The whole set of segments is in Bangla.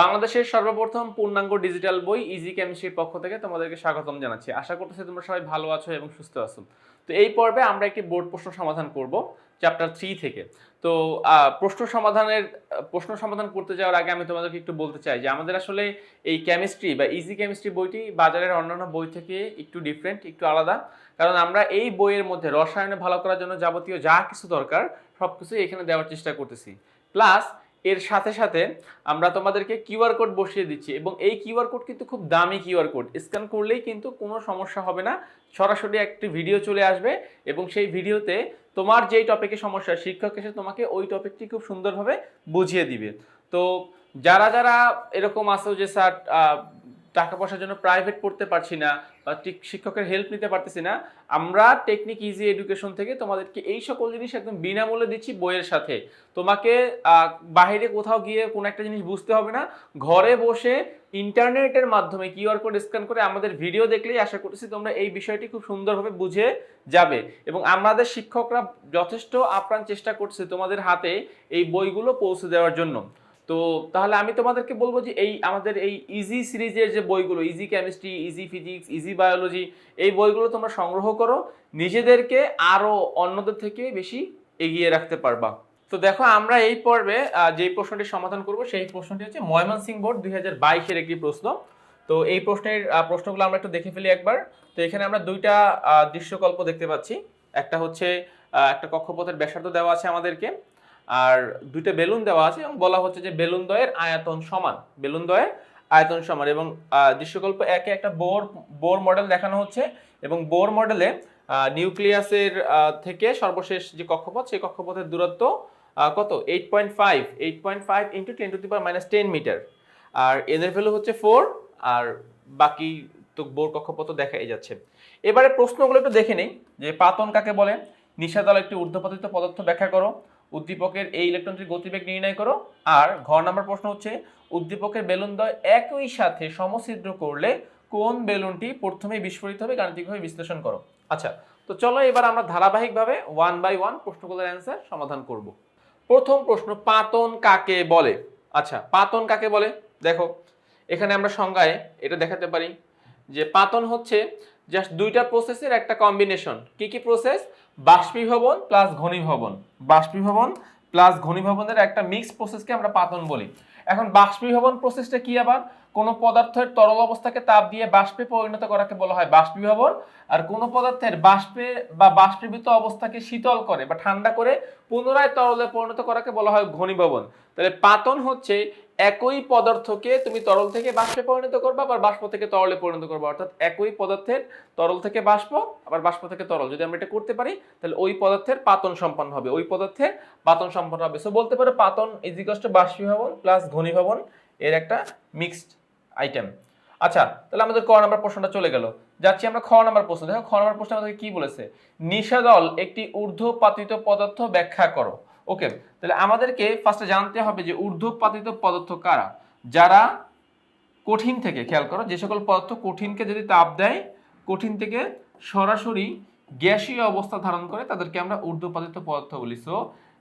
বাংলাদেশের সর্বপ্রথম পূর্ণাঙ্গ ডিজিটাল বই ইজি কেমিস্ট্রির পক্ষ থেকে তোমাদেরকে স্বাগতম জানাচ্ছি। আশা করতেছি তোমরা সবাই ভালো আছো এবং সুস্থ আছো। তো এই পর্বে আমরা একটি বোর্ড প্রশ্ন সমাধান করব চ্যাপ্টার থ্রি থেকে। তো প্রশ্ন সমাধানের, প্রশ্ন সমাধান করতে যাওয়ার আগে আমি তোমাদেরকে একটু বলতে চাই যে আমাদের আসলে এই কেমিস্ট্রি বা ইজি কেমিস্ট্রি বইটি বাজারের অন্যান্য বই থেকে একটু ডিফারেন্ট একটু আলাদা। কারণ আমরা এই বইয়ের মধ্যে রসায়নে ভালো করার জন্য যাবতীয় যা কিছু দরকার সব কিছুই এখানে দেওয়ার চেষ্টা করতেছি। প্লাস এর সাথে সাথে আমরা তোমাদেরকে কিউআর কোড বসিয়ে দিচ্ছি এবং এই কিউআর কোড কিন্তু খুব দামি কিউআর কোড। স্ক্যান করলেই কিন্তু কোনো সমস্যা হবে না। সরাসরি একটি ভিডিও চলে আসবে এবং সেই ভিডিওতে তোমার যেই টপিকে সমস্যা, শিক্ষক এসে তোমাকে ওই টপিকটি খুব সুন্দরভাবে বুঝিয়ে দিবে। তো যারা যারা এরকম আসো যে স্যার টাকা পয়সার জন্য প্রাইভেট পড়তে পারছি না বা শিক্ষকের হেল্প নিতে পারতেছি না, আমরা টেকনিক ইজি এডুকেশন থেকে তোমাদেরকে এই সকল জিনিস একদম বিনামূল্যে দিচ্ছি বইয়ের সাথে। তোমাকে বাইরে কোথাও গিয়ে কোনো একটা জিনিস বুঝতে হবে না। ঘরে বসে ইন্টারনেটের মাধ্যমে কিউআর কোড স্ক্যান করে আমাদের ভিডিও দেখলেই আশা করতেছি তোমরা এই বিষয়টি খুব সুন্দরভাবে বুঝে যাবে। এবং আমাদের শিক্ষকরা যথেষ্ট আপ্রাণ চেষ্টা করছে তোমাদের হাতে এই বইগুলো পৌঁছে দেওয়ার জন্য। তো তাহলে আমি তোমাদেরকে বলব যে এই আমাদের এই ইজি সিরিজের যে বইগুলো easy chemistry easy physics easy biology এই বইগুলো তোমরা সংগ্রহ করো। নিজেদেরকে আরও অন্যদের থেকে বেশি এগিয়ে রাখতে পারবা। তো দেখো, আমরা এই পর্বে যেই প্রশ্নটি সমাধান করব, সেই প্রশ্নটি হচ্ছে ময়মনসিং বোর্ড দুই হাজার বাইশের একটি প্রশ্ন। তো এই প্রশ্নের প্রশ্নগুলো আমরা একটু দেখে ফেলি একবার। তো এখানে আমরা দুইটা দৃশ্যকল্প দেখতে পাচ্ছি। একটা হচ্ছে একটা কক্ষপথের ব্যাসার্ধ দেওয়া আছে আমাদেরকে। আর দুইটা বেলুন দেওয়া আছে এবং বলা হচ্ছে যে বেলুন দ্বয়ের আয়তন সমান, বেলুন দ্বয়ের আয়তন সমান এবং দৃশ্যকল্প একে একটা বোর বোর মডেল দেখানো হচ্ছে এবং বোর মডেলে নিউক্লিয়াসের থেকে সর্বশেষ যে কক্ষপথ, সেই কক্ষপথের দূরত্ব কত? Eight point five eight point five into ten to power minus ten metre আর এদের ভ্যালু হচ্ছে ফোর আর বাকি তো বোর কক্ষপথ দেখাই যাচ্ছে। এবারে প্রশ্নগুলো একটু দেখে নেই, যে পাতন কাকে বলে? নিষাদল একটি ঊর্ধ্বপাতিত পদার্থ ব্যাখ্যা করো। উদ্দীপকের এই ইলেকট্রনটির গতিবেগ নির্ণয় করো। আর ঘর নাম্বার প্রশ্ন হচ্ছে, উদ্দীপকের বেলুন দ্বয় একই সাথে সমছিদ্র করলে কোন বেলুনটি প্রথমে বিস্ফোরিত হবে, গাণিতিকভাবে বিশ্লেষণ করো। আচ্ছা তো চলো এবার আমরা ধারাবাহিকভাবে ওয়ান বাই ওয়ান প্রশ্নগুলোর অ্যান্সার সমাধান করব। প্রথম প্রশ্ন, পাতন কাকে বলে? আচ্ছা পাতন কাকে বলে? দেখো, এখানে আমরা সংজ্ঞায় এটা দেখাতে পারি যে পাতন হচ্ছে জাস্ট দুইটা প্রসেসের একটা কম্বিনেশন কি কি প্রসেস বাষ্পীভবন প্লাস ঘনীভবন। বাষ্পীভবন প্লাস ঘনীভবনের একটা মিক্স প্রসেসকে আমরা পাতন বলি। এখন বাষ্পীভবন প্রসেসটা কি আবার? কোনো পদার্থের তরল অবস্থাকে তাপ দিয়ে বাষ্পে পরিণত করাকে বলা হয় বাষ্পীভবন। আর কোনো পদার্থের বাষ্পে বা বাষ্পীভূত অবস্থাকে শীতল করে বা ঠান্ডা করে পুনরায় তরলে পরিণত করাকে বলা হয় ঘনীভবন। তাহলে পাতন হচ্ছে একই পদার্থকে তুমি তরল থেকে বাষ্পে পরিণত করবা, আবার বাষ্প থেকে তরলে পরিণত করবা। অর্থাৎ একই পদার্থের তরল থেকে বাষ্প, আবার বাষ্প থেকে তরল। যদি আমরা এটা করতে পারি, তাহলে ওই পদার্থের পাতন সম্পন্ন হবে। ওই পদার্থের পাতন সম্পন্ন হবে। সো বলতে পারো পাতন ইজিকস টু বাষ্পীভবন প্লাস ঘনীভবন এর একটা মিক্সড আইটেম আচ্ছা তাহলে আমাদের ক নাম্বার প্রশ্নটা চলে গেল। যাচ্ছি আমরা খ নাম্বার প্রশ্ন। দেখো, খ নাম্বার প্রশ্ন আমাদেরকে কি বলেছে? নিষাদল একটি ঊর্ধ্বপাতিত পদার্থ ব্যাখ্যা করো। ওকে, তাহলে আমাদেরকে ফার্স্টে জানতে হবে যে ঊর্ধ্বপাতিত পদার্থ কারা? যারা কঠিন থেকে, খেয়াল করো, যে সকল পদার্থ কঠিনকে যদি তাপ দেয়, কঠিন থেকে সরাসরি গ্যাসীয় অবস্থা ধারণ করে, তাদেরকে আমরা ঊর্ধ্বপাতিত পদার্থ বলি। সো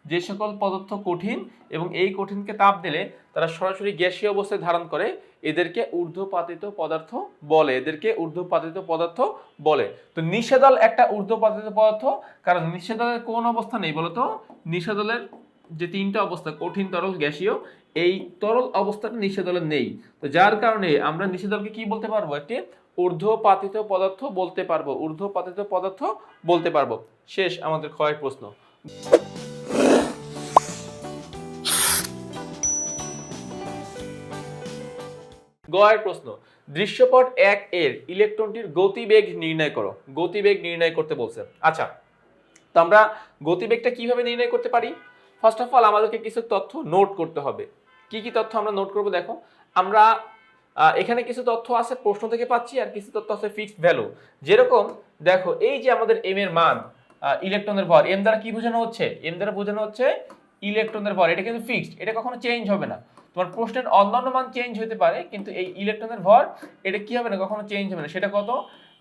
যে সকল পদার্থ কঠিন এবং এই কঠিনকে তাপ দিলে তারা সরাসরি গ্যাসীয় অবস্থায় ধারণ করে, এদেরকে ঊর্ধ্বপাতিত পদার্থ বলে, এদেরকে ঊর্ধ্বপাতিত পদার্থ বলে। তো নিষেদল একটা ঊর্ধ্বপাতিত পদার্থ, কারণ নিষেদলের কোন অবস্থা নেই বলতো? নিষেদলের যে তিনটা অবস্থা, কঠিন, তরল, গ্যাসীয়, এই তরল অবস্থাটা নিষেদলের নেই। তো যার কারণে আমরা নিষেদলকে কি বলতে পারব? একটি ঊর্ধ্বপাতিত পদার্থ বলতে পারব, ঊর্ধ্বপাতিত পদার্থ বলতে পারব। শেষ আমাদের ক্ষয়ের প্রশ্ন। গয়ের প্রশ্ন। দৃশ্যপট এক এর ইলেকট্রনটির গতিবেগ নির্ণয় করো। গতিবেগ নির্ণয় করতে বলছে। আচ্ছা তো আমরা গতিবেগটা কীভাবে নির্ণয় করতে পারি? ফার্স্ট অফ অল আমাদেরকে কিছু তথ্য নোট করতে হবে। কি কি তথ্য আমরা নোট করব দেখো। আমরা এখানে কিছু তথ্য আছে প্রশ্ন থেকে পাচ্ছি আর কিছু তথ্য আছে ফিক্সড ভ্যালু যেরকম, দেখো, এই যে আমাদের এম এর মান ইলেকট্রনের ভর এম দ্বারা কি বোঝানো হচ্ছে? এম দ্বারা বোঝানো হচ্ছে ইলেকট্রনের ভর। এটা কিন্তু ফিক্সড এটা কখনো চেঞ্জ হবে না। তোমার প্রশ্নের অন্যান্য মান চেঞ্জ হতে পারে, কিন্তু এই ইলেকট্রনের ভর, এটা কি হবে না, কখনো চেঞ্জ হবে না। সেটা কত?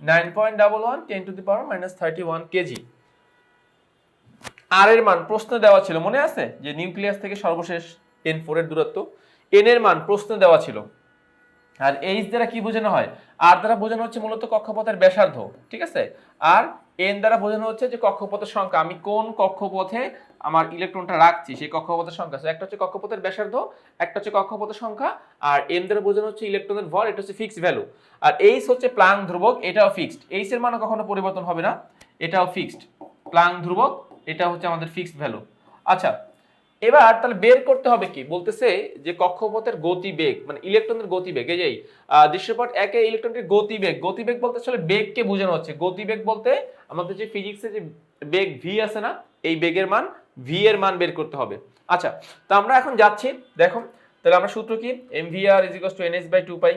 Nine point double one ten to the power minus thirty one kg R এর মান প্রশ্ন দেওয়া ছিল, মনে আছে? যে নিউক্লিয়াস থেকে সর্বশেষ এন ফোর এর দূরত্ব। এন এর মান প্রশ্ন দেওয়া ছিল। আর এইচ দ্বারা কি বোঝানো হয়? আর দ্বারা বোঝানো হচ্ছে মূলত কক্ষপথের ব্যাসার্ধ, ঠিক আছে? আর এন দ্বারা বোঝানো হচ্ছে যে কক্ষপথের সংখ্যা। আমি কোন কক্ষপথে আমার ইলেকট্রনটা রাখছি সেই কক্ষপথের সংখ্যা। একটা হচ্ছে কক্ষপথের ব্যাসার্ধ, একটা হচ্ছে কক্ষপথের সংখ্যা, আর এন দ্বারা বোঝানো হচ্ছে ইলেকট্রনের ভর, এটা হচ্ছে ফিক্সড ভ্যালু আর এইচ হচ্ছে প্লাং ধ্রুবক, এটাও ফিক্সড এইচ এর মানও কখনো পরিবর্তন হবে না, এটাও ফিক্সড প্লাং ধ্রুবক, এটা হচ্ছে আমাদের ফিক্সড ভ্যালু আচ্ছা এবার তাহলে বের করতে হবে কি? বলতেছে যে কক্ষপথের গতিবেগ মানে ইলেকট্রনের গতিবেগ, এই যে দৃশ্যপট একে ইলেকট্রনের গতিবেগ। গতিবেগ বলতে আসলে বেগকে বোঝানো হচ্ছে। গতিবেগ বলতে আমাদের যে ফিজিক্সে যে বেগ ভি আছে না, এই বেগের মান ভি এর মান বের করতে হবে। আচ্ছা তো আমরা এখন যাচ্ছি, দেখো, তাহলে আমরা সূত্র কি? M V R is to n s by two pi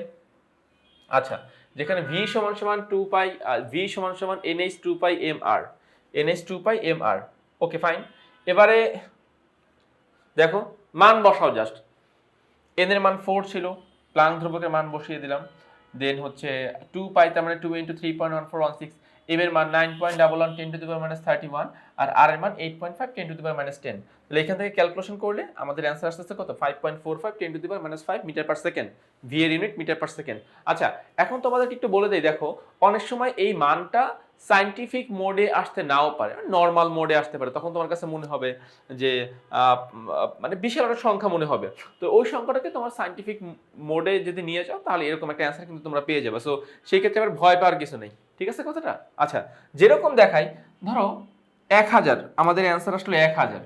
আচ্ছা যেখানে ভি সমান সমান টু পাই আর ভি সমান সমান n h two pi M R n h two pi M R okay fine এবারে, দেখো, মান বসাও জাস্ট এন এর মান ফোর ছিল প্লাং ধ্রুবকের মান বসিয়ে দিলাম। দেন হচ্ছে টু পাই তার মানে two into three point one four one six M এর মান nine point double one ten to the power minus thirty one R R এর মান eight point five ten to the power minus ten তাহলে এখান থেকে ক্যালকুলেশন করলে আমাদের অ্যান্সার আসতেছে কত? Five point four five ten to the power minus five metre per second V এর ইউনিট মিটার পার সেকেন্ড আচ্ছা এখন তোমাদেরকে একটু বলে দেই, দেখো, অনেক সময় এই মানটা সাইন্টিফিক মোডে আসতে নাও পারে নর্মাল মোডে আসতে পারে, তখন তোমার কাছে মনে হবে যে মানে বিশাল একটা সংখ্যা মনে হবে। তো ওই সংখ্যাটাকে তোমার সাইন্টিফিক মোডে যদি নিয়ে যাও, তাহলে এরকম একটা অ্যান্সার কিন্তু তোমরা পেয়ে যাবে। সো সেই ক্ষেত্রে আবার ভয় পাওয়ার কিছু নেই। ঠিক আছে কথাটা? আচ্ছা যেরকম দেখাই, ধরো এক হাজার, আমাদের অ্যান্সার আসলে এক হাজার।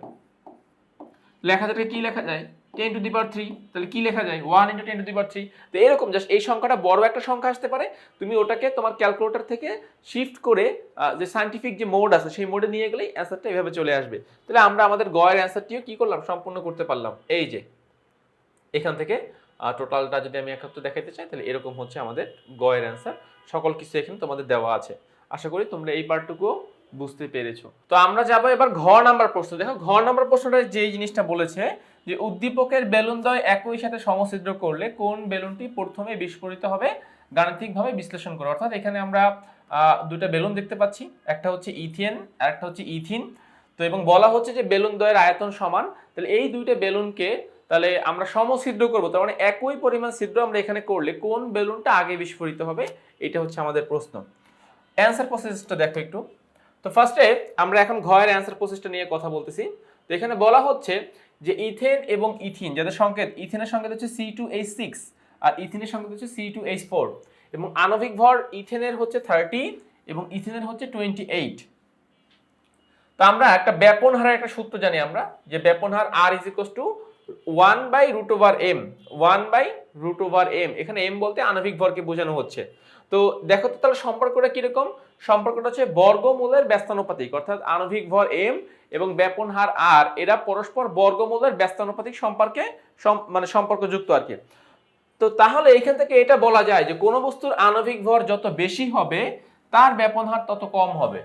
এক হাজারকে কি লেখা যায়? Ten to the power three তাহলে কি লেখা যায়? One into ten to the power three তো এরকম জাস্ট এই সংখ্যাটা বড় একটা সংখ্যা আসতে পারে। তুমি ওটাকে তোমার ক্যালকুলেটর থেকে শিফট করে যে সাইন্টিফিক যে মোড আছে, সেই মোডে নিয়ে গেলেই অ্যান্সারটা এভাবে চলে আসবে। তাহলে আমরা আমাদের গয়ের অ্যান্সারটিও কি করলাম? সম্পূর্ণ করতে পারলাম। এই যে, এখান থেকে টোটালটা যদি আমি একাত্তর দেখাতে চাই, তাহলে এরকম হচ্ছে আমাদের গয়ের অ্যান্সার সকল কিছু এখানে তোমাদের দেওয়া আছে। আশা করি তোমরা এই পার্টটুকুও বুঝতে পেরেছ। তো আমরা যাব এবার ঘ নাম্বার প্রশ্ন। দেখো, ঘ নাম্বার প্রশ্নটা যেই জিনিসটা বলেছে যে, উদ্দীপকের বেলুন দ্বয় একই সাথে সমছিদ্র করলে কোন বেলুনটি প্রথমে বিস্ফোরিত হবে? গাণিতিকভাবে বিশ্লেষণ করো। অর্থাৎ এখানে আমরা দুটো বেলুন দেখতে পাচ্ছি। একটা হচ্ছে ইথিয়েন, আর একটা হচ্ছে ইথিন। তো এবং বলা হচ্ছে যে, বেলুন দ্বয়ের আয়তন সমান। তাহলে এই দুইটা বেলুনকে তাহলে আমরা সমছিদ্র করব। তার মানে একই পরিমাণ ছিদ্র আমরা এখানে করলে কোন বেলুনটা আগে বিস্ফোরিত হবে? এটা হচ্ছে আমাদের প্রশ্ন। অ্যান্সার প্রসেসটা দেখো একটু। তো ফার্স্টে আমরা এখন ঘয়ের অ্যান্সার প্রসেসটা নিয়ে কথা বলতেছি। তো এখানে বলা হচ্ছে যে ইথেন এবং ইথিন, যাদের সংকেত, ইথেনের সংকেত হচ্ছে সি টু এইচ সিক্স আর ইথিনের সংকেত হচ্ছে সি টু এইচ ফোর এবং আণবিক ভর ইথেনের হচ্ছে থার্টি এবং ইথেনের হচ্ছে টোয়েন্টি এইট তো আমরা একটা ব্যাপন হারের একটা সূত্র জানি আমরা, যে ব্যাপন হার R is equals to one by root over M one by root over M এখানে এম বলতে আণবিক ভরকে বোঝানো হচ্ছে। তো দেখো তো তাহলে সম্পর্কটা কীরকম? সম্পর্কটা হচ্ছে বর্গমূলের ব্যস্তানুপাতিক, অর্থাৎ আণবিক ভর এম এবং ব্যাপন হার আর এরা পরস্পর বর্গমূলের ব্যস্তানুপাতিক সম্পর্কে মানে সম্পর্কযুক্ত আর কি। তো তাহলে এখান থেকে এটা বলা যায় যে কোনো বস্তুর আণবিক ভর যত বেশি হবে, তার ব্যাপন হার তত কম হবে।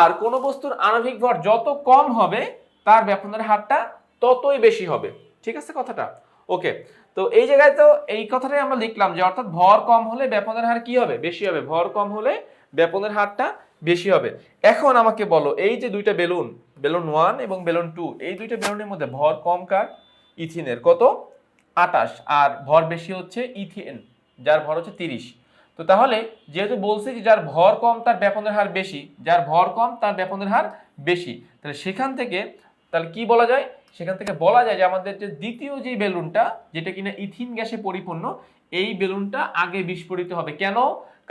আর কোন বস্তুর আণবিক ভর যত কম হবে, তার ব্যাপনের হারটা ততই বেশি হবে। ঠিক আছে কথাটা? ওকে তো এই জায়গায় তো এই কথাটাই আমরা লিখলাম যে অর্থাৎ ভর কম হলে ব্যাপনের হার কি হবে? বেশি হবে। ভর কম হলে ব্যাপনের হারটা বেশি হবে। এখন আমাকে বলো, এই যে দুইটা বেলুন বেলুন ওয়ান এবং বেলুন টু এই দুইটা বেলুনের মধ্যে ভর কম কার? ইথিনের। কত? আটাশ। আর ভর বেশি হচ্ছে ইথিন, যার ভর হচ্ছে তিরিশ। তো তাহলে যেহেতু বলছি যে যার ভর কম, তার ব্যাপনের হার বেশি, যার ভর কম, তার ব্যাপনের হার বেশি। তাহলে সেখান থেকে তাহলে কি বলা যায়? সেখান থেকে বলা যায় যে আমাদের যে দ্বিতীয় যে বেলুনটা, যেটা কিনা ইথিন গ্যাসে পরিপূর্ণ, এই বেলুনটা আগে বিস্ফোরিত হবে। কেন?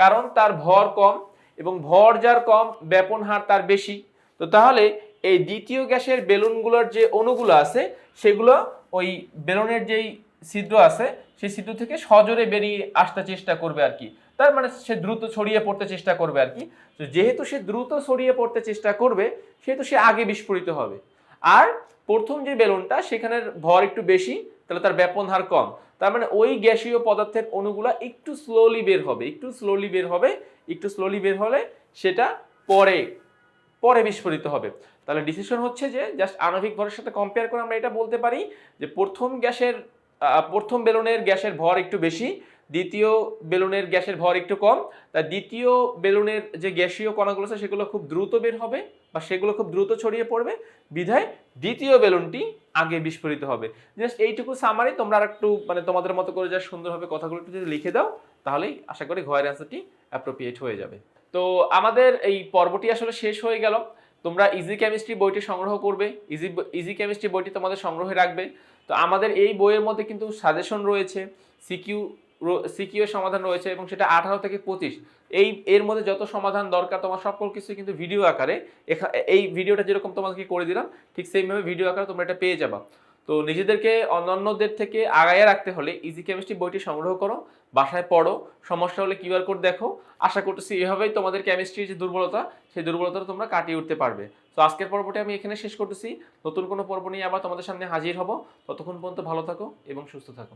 কারণ তার ভর কম এবং ভর যার কম, ব্যাপন হার তার বেশি। তো তাহলে এই দ্বিতীয় গ্যাসের বেলুনগুলোর যে অণুগুলো আছে, সেগুলো ওই বেলুনের যেই ছিদ্র আছে, সেই ছিদ্র থেকে সজোরে বেরিয়ে আসতে চেষ্টা করবে আর কি। তার মানে সে দ্রুত ছড়িয়ে পড়তে চেষ্টা করবে আর কি। তো যেহেতু সে দ্রুত ছড়িয়ে পড়তে চেষ্টা করবে, সেহেতু সে আগে বিস্ফোরিত হবে। আর প্রথম যে বেলুনটা, সেখানের ভর একটু বেশি, তাহলে তার ব্যাপন হার কম। তার মানে ওই গ্যাসীয় পদার্থের অণুগুলা একটু স্লোলি বের হবে, একটু স্লোলি বের হবে, একটু স্লোলি বের হলে সেটা পরে পরে বিস্ফোরিত হবে। তাহলে ডিসিশন হচ্ছে যে জাস্ট আণবিক ভরের সাথে কম্পেয়ার করে আমরা এটা বলতে পারি যে প্রথম গ্যাসের প্রথম বেলুনের গ্যাসের ভর একটু বেশি দ্বিতীয় বেলুনের গ্যাসের ভর একটু কম। তা দ্বিতীয় বেলুনের যে গ্যাসীয় কণাগুলো আছে, সেগুলো খুব দ্রুত বের হবে বা সেগুলো খুব দ্রুত ছড়িয়ে পড়বে। বিধায় দ্বিতীয় বেলুনটি আগে বিস্ফোরিত হবে। জাস্ট এইটুকু সামারি তোমরা আর একটু মানে তোমাদের মতো করে যা সুন্দরভাবে কথাগুলো একটু যদি লিখে দাও, তাহলেই আশা করি ঘয়ের অ্যান্সারটি অ্যাপ্রোপ্রিয়েট হয়ে যাবে। তো আমাদের এই পর্বটি আসলে শেষ হয়ে গেল। তোমরা ইজি কেমিস্ট্রি বইটি সংগ্রহ করবে। ইজি ইজি কেমিস্ট্রি বইটি তোমাদের সংগ্রহে রাখবে। তো আমাদের এই বইয়ের মধ্যে কিন্তু সাজেশন রয়েছে। সিকিউ সিকিউ সমাধান রয়েছে এবং সেটা আঠারো থেকে পঁচিশ। এই, এর মধ্যে যত সমাধান দরকার, তোমার সকল কিছু কিন্তু ভিডিও আকারে এই ভিডিওটা যেরকম তোমাদেরকে করে দিলাম, ঠিক সেইভাবে ভিডিও আকারে তোমরা এটা পেয়ে যাবা। তো নিজেদেরকে, অন্যান্যদের থেকে আগায় রাখতে হলে ইজি কেমিস্ট্রি বইটি সংগ্রহ করো, বাসায় পড়ো, সমস্যা হলে কিউআর কোড দেখো। আশা করতেছি এভাবেই তোমাদের কেমিস্ট্রির যে দুর্বলতা, সেই দুর্বলতাটা তোমরা কাটিয়ে উঠতে পারবে। তো আজকের পর্বটি আমি এখানে শেষ করতেছি। নতুন কোনো পর্ব নিয়ে আবার তোমাদের সামনে হাজির হব। ততক্ষণ পর্যন্ত ভালো থাকো এবং সুস্থ থাকো।